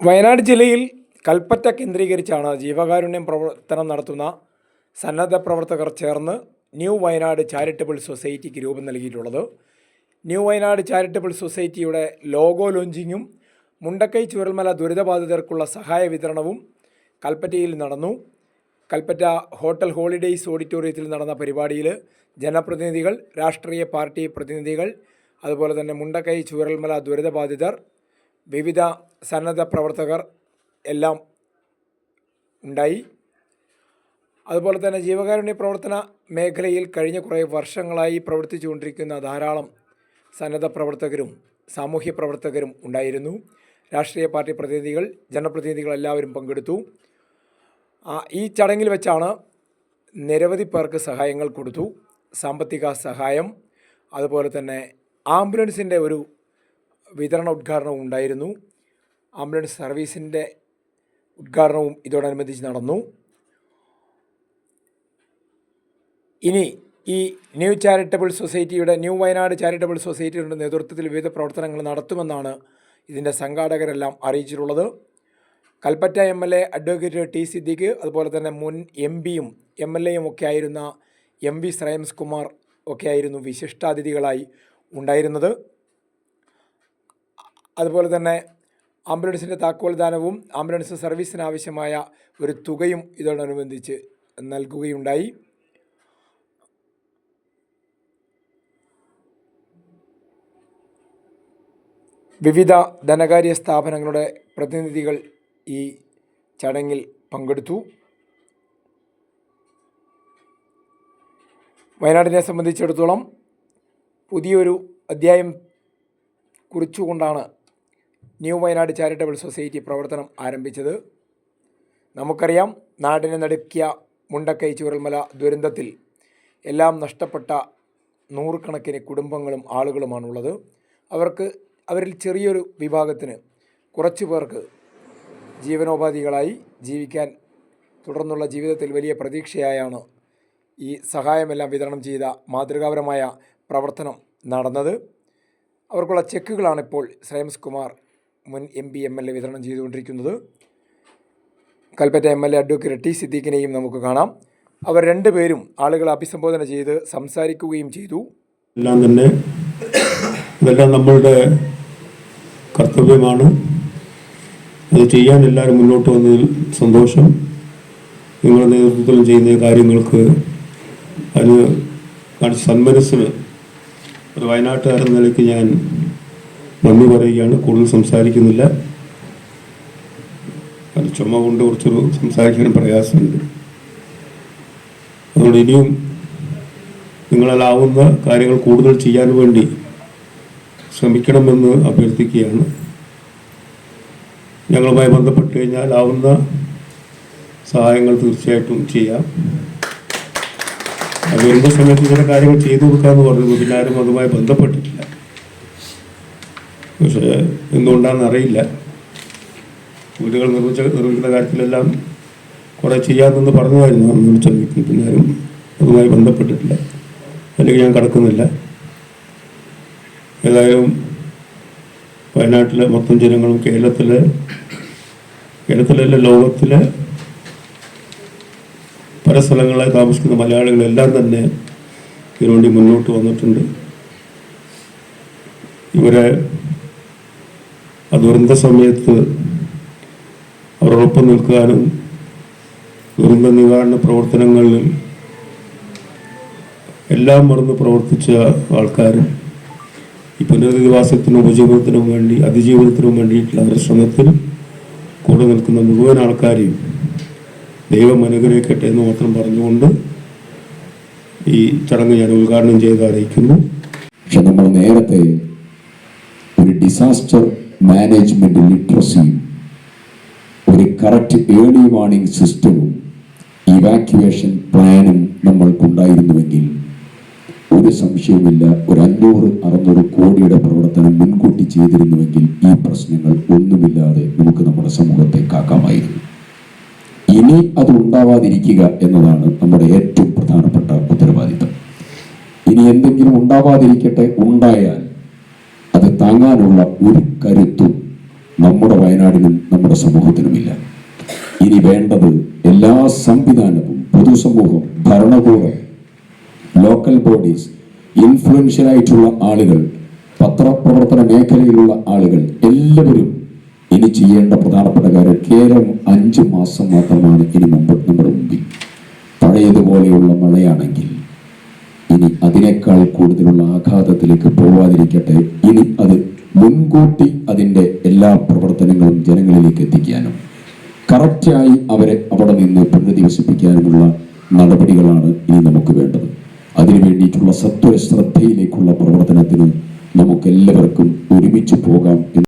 വയനാട് ജില്ലയിൽ കൽപ്പറ്റ കേന്ദ്രീകരിച്ചാണ് ജീവകാരുണ്യം പ്രവർത്തനം നടത്തുന്ന സന്നദ്ധ പ്രവർത്തകർ ചേർന്ന് ന്യൂ വയനാട് ചാരിറ്റബിൾ സൊസൈറ്റിക്ക് രൂപം നൽകിയിട്ടുള്ളത്. ന്യൂ വയനാട് ചാരിറ്റബിൾ സൊസൈറ്റിയുടെ ലോഗോ ലോഞ്ചിങ്ങും മുണ്ടക്കൈ ചുരൽമല ദുരിതബാധിതർക്കുള്ള സഹായ വിതരണവും കൽപ്പറ്റയിൽ നടന്നു. കൽപ്പറ്റ ഹോട്ടൽ ഹോളിഡേയ്സ് ഓഡിറ്റോറിയത്തിൽ നടന്ന പരിപാടിയിൽ ജനപ്രതിനിധികൾ രാഷ്ട്രീയ പാർട്ടി പ്രതിനിധികൾ അതുപോലെ തന്നെ മുണ്ടക്കൈ ചുരൽമല ദുരിതബാധിതർ വിവിധ സന്നദ്ധ പ്രവർത്തകർ എല്ലാം ഉണ്ടായി. അതുപോലെ തന്നെ ജീവകാരുണ്യ പ്രവർത്തന മേഖലയിൽ കഴിഞ്ഞ കുറേ വർഷങ്ങളായി പ്രവർത്തിച്ചുകൊണ്ടിരിക്കുന്ന ധാരാളം സന്നദ്ധ പ്രവർത്തകരും സാമൂഹ്യ പ്രവർത്തകരും ഉണ്ടായിരുന്നു. രാഷ്ട്രീയ പാർട്ടി പ്രതിനിധികൾ ജനപ്രതിനിധികൾ എല്ലാവരും പങ്കെടുത്തു. ഈ ചടങ്ങിൽ വെച്ചാണ് നിരവധി പേർക്ക് സഹായങ്ങൾ കൊടുത്തു. സാമ്പത്തിക സഹായം അതുപോലെ തന്നെ ആംബുലൻസിന്റെ ഒരു വിതരണ ഉദ്ഘാടനവും ഉണ്ടായിരുന്നു. ആംബുലൻസ് സർവീസിന്റെ ഉദ്ഘാടനവും ഇതോടനുബന്ധിച്ച് നടന്നു. ഇനി ഈ ന്യൂ ചാരിറ്റബിൾ സൊസൈറ്റിയുടെ ന്യൂ വയനാട് ചാരിറ്റബിൾ സൊസൈറ്റിയുടെ നേതൃത്വത്തിൽ വിവിധ പ്രവർത്തനങ്ങൾ നടത്തുമെന്നാണ് ഇതിന്റെ സംഘാടകരെല്ലാം അറിയിച്ചിട്ടുള്ളത്. Kalpetta M L A advocate T Siddique അതുപോലെ തന്നെ മുൻ എം പിയും എം എൽ എയും ഒക്കെ ആയിരുന്ന എം വി ശ്രേംസ് കുമാർ ഒക്കെ ആയിരുന്നു വിശിഷ്ടാതിഥികളായി ഉണ്ടായിരുന്നത്. അതുപോലെ തന്നെ ആംബുലൻസിന്റെ താക്കോൽ ദാനവും ആംബുലൻസ് സർവീസിന് ആവശ്യമായ ഒരു തുകയും ഇതോടനുബന്ധിച്ച് നൽകുകയുണ്ടായി. വിവിധ ധനകാര്യ സ്ഥാപനങ്ങളുടെ പ്രതിനിധികൾ ഈ ചടങ്ങിൽ പങ്കെടുത്തു. വയനാടിനെ സംബന്ധിച്ചിടത്തോളം പുതിയൊരു അധ്യായം കുറിച്ചുകൊണ്ടാണ് ന്യൂ വയനാട് ചാരിറ്റബിൾ സൊസൈറ്റി പ്രവർത്തനം ആരംഭിച്ചത്. നമുക്കറിയാം നാടിനെ നടുക്കിയ മുണ്ടക്കൈ ചൂരൽമല ദുരന്തത്തിൽ എല്ലാം നഷ്ടപ്പെട്ട നൂറുകണക്കിന് കുടുംബങ്ങളും ആളുകളുമാണുള്ളത്. അവർക്ക് അവരിൽ ചെറിയൊരു വിഭാഗത്തിന് കുറച്ചു പേർക്ക് ജീവനോപാധികളായി ജീവിക്കാൻ തുടർന്നുള്ള ജീവിതത്തിൽ വലിയ പ്രതീക്ഷയായാണ് ഈ സഹായമെല്ലാം വിതരണം ചെയ്ത മാതൃകാപരമായ പ്രവർത്തനം നടന്നത്. അവർക്കുള്ള ചെക്കുകളാണിപ്പോൾ ശ്രേംസ് കുമാർ മുൻ M P M L A വിതരണം ചെയ്തുകൊണ്ടിരിക്കുന്നത്. Kalpetta M L A advocate T സിദ്ദീഖിനെയും നമുക്ക് കാണാം. അവർ രണ്ടുപേരും ആളുകളെ അഭിസംബോധന ചെയ്ത് സംസാരിക്കുകയും ചെയ്തു. എല്ലാം തന്നെ ഇതെല്ലാം നമ്മളുടെ കർത്തവ്യമാണ്. അത് ചെയ്യാൻ എല്ലാവരും മുന്നോട്ട് വന്നതിൽ സന്തോഷം. നിങ്ങളുടെ നേതൃത്വത്തിൽ ചെയ്യുന്ന കാര്യങ്ങൾക്ക് അതിന് സന്മനസ്സിന് ഒരു വയനാട്ടുകാരെന്ന നിലയ്ക്ക് ഞാൻ നന്ദി പറയുകയാണ് കൂടുതൽ സംസാരിക്കുന്നില്ല. അത് ചുമ കൊണ്ട് കുറച്ചൊരു സംസാരിക്കാൻ പ്രയാസമുണ്ട്. അതുകൊണ്ട് ഇനിയും നിങ്ങളാവുന്ന കാര്യങ്ങൾ കൂടുതൽ ചെയ്യാൻ വേണ്ടി ശ്രമിക്കണമെന്ന് അഭ്യർത്ഥിക്കുകയാണ്. ഞങ്ങളുമായി ബന്ധപ്പെട്ട് കഴിഞ്ഞാൽ ആവുന്ന സഹായങ്ങൾ തീർച്ചയായിട്ടും ചെയ്യാം. അത് വരുന്ന സമയത്ത് ഇങ്ങനെ കാര്യങ്ങൾ ചെയ്തു കൊടുക്കാമെന്ന് പറഞ്ഞു പിന്നെ ആരും അതുമായി ബന്ധപ്പെട്ടിട്ടില്ല. പക്ഷേ എന്തുകൊണ്ടാണെന്ന് അറിയില്ല വീടുകൾ നിർമ്മിച്ച നിർമ്മിക്കുന്ന കാര്യത്തിലെല്ലാം കുറേ ചെയ്യാമെന്ന് പറഞ്ഞതായിരുന്നു നിർമ്മിച്ച വീട്ടിൽ പിന്നെ ആരും അതുമായി ബന്ധപ്പെട്ടിട്ടില്ല. അല്ലെങ്കിൽ ഞാൻ കടക്കുന്നില്ല. ഏതായാലും വയനാട്ടിലെ മൊത്തം ജനങ്ങളും കേരളത്തിലെ കേരളത്തിലല്ല ലോകത്തിലെ പല സ്ഥലങ്ങളിലായി താമസിക്കുന്ന മലയാളികളെല്ലാം തന്നെ ഇതിനുവേണ്ടി മുന്നോട്ട് വന്നിട്ടുണ്ട്. ഇവരെ ആ ദുരന്ത സമയത്ത് അവരോടൊപ്പം നിൽക്കാനും ദുരന്ത നിവാരണ പ്രവർത്തനങ്ങളിൽ എല്ലാം മറന്ന് പ്രവർത്തിച്ച ആൾക്കാരും ഈ പുനരധിവാസത്തിനും ഉപജീവനത്തിനും വേണ്ടി അതിജീവനത്തിനും വേണ്ടിയിട്ടുള്ള അവരുടെ ശ്രമത്തിൽ കൂടെ നിൽക്കുന്ന മുഴുവൻ ആൾക്കാരെയും ദൈവം അനുഗ്രഹിക്കട്ടെ എന്ന് മാത്രം പറഞ്ഞുകൊണ്ട് ഈ ചടങ്ങ് ഞാൻ ഉദ്ഘാടനം ചെയ്ത് അറിയിക്കുന്നു. പക്ഷെ നമ്മൾ നേരത്തെ ഒരു ഡിസാസ്റ്റർ മാനേജ്മെന്റ് ലിറ്ററസിയും ഒരു കറക്റ്റ് ഏർലി വാർണിംഗ് സിസ്റ്റവും ഇവാക്യുവേഷൻ പ്ലാനും നമ്മൾക്കുണ്ടായിരുന്നുവെങ്കിൽ ഒരു സംശയവുമില്ല ഒരു അഞ്ഞൂറ് അറുന്നൂറ് കോടിയുടെ പ്രവർത്തനം മുൻകൂട്ടി ചെയ്തിരുന്നുവെങ്കിൽ ഈ പ്രശ്നങ്ങൾ ഒന്നുമില്ലാതെ നമുക്ക് നമ്മുടെ സമൂഹത്തെ കാക്കാമായിരുന്നു. ഇനി അത് ഉണ്ടാവാതിരിക്കുക എന്നതാണ് നമ്മുടെ ഏറ്റവും പ്രധാനപ്പെട്ട ഉത്തരവാദിത്തം. ഇനി എന്തെങ്കിലും ഉണ്ടാവാതിരിക്കട്ടെ ഉണ്ടായാൽ അത് താങ്ങാനുള്ള ഒരു കരുത്തും നമ്മുടെ വയനാടിനും നമ്മുടെ സമൂഹത്തിനുമില്ല. ഇനി വേണ്ടത് എല്ലാ സംവിധാനവും പൊതുസമൂഹം ഭരണകൂടം ലോക്കൽ ബോഡീസ് ഇൻഫ്ലുവൻഷ്യൽ ആയിട്ടുള്ള ആളുകൾ പത്രപ്രവർത്തന മേഖലയിലുള്ള ആളുകൾ എല്ലാവരും ഇനി ചെയ്യേണ്ട പ്രധാനപ്പെട്ട കാര്യം കേവലം അഞ്ച് മാസം മാത്രമാണ് ഇനി മുമ്പ് നമ്മുടെ മുമ്പിൽ. പഴയതുപോലെയുള്ള മഴയാണെങ്കിൽ അതിനേക്കാൾ കൂടുതലുള്ള ആഘാതത്തിലേക്ക് പോവാതിരിക്കട്ടെ. ഇനി അത് മുൻകൂട്ടി അതിന്റെ എല്ലാ പ്രവർത്തനങ്ങളും ജനങ്ങളിലേക്ക് എത്തിക്കാനും കറക്റ്റായി അവരെ അവിടെ നിന്ന് പുനരധിവസിപ്പിക്കാനുമുള്ള നടപടികളാണ് ഇനി നമുക്ക് വേണ്ടത്. അതിനു വേണ്ടിയിട്ടുള്ള സത്വര ശ്രദ്ധയിലേക്കുള്ള പ്രവർത്തനത്തിന് നമുക്കെല്ലാവർക്കും ഒരുമിച്ച് പോകാം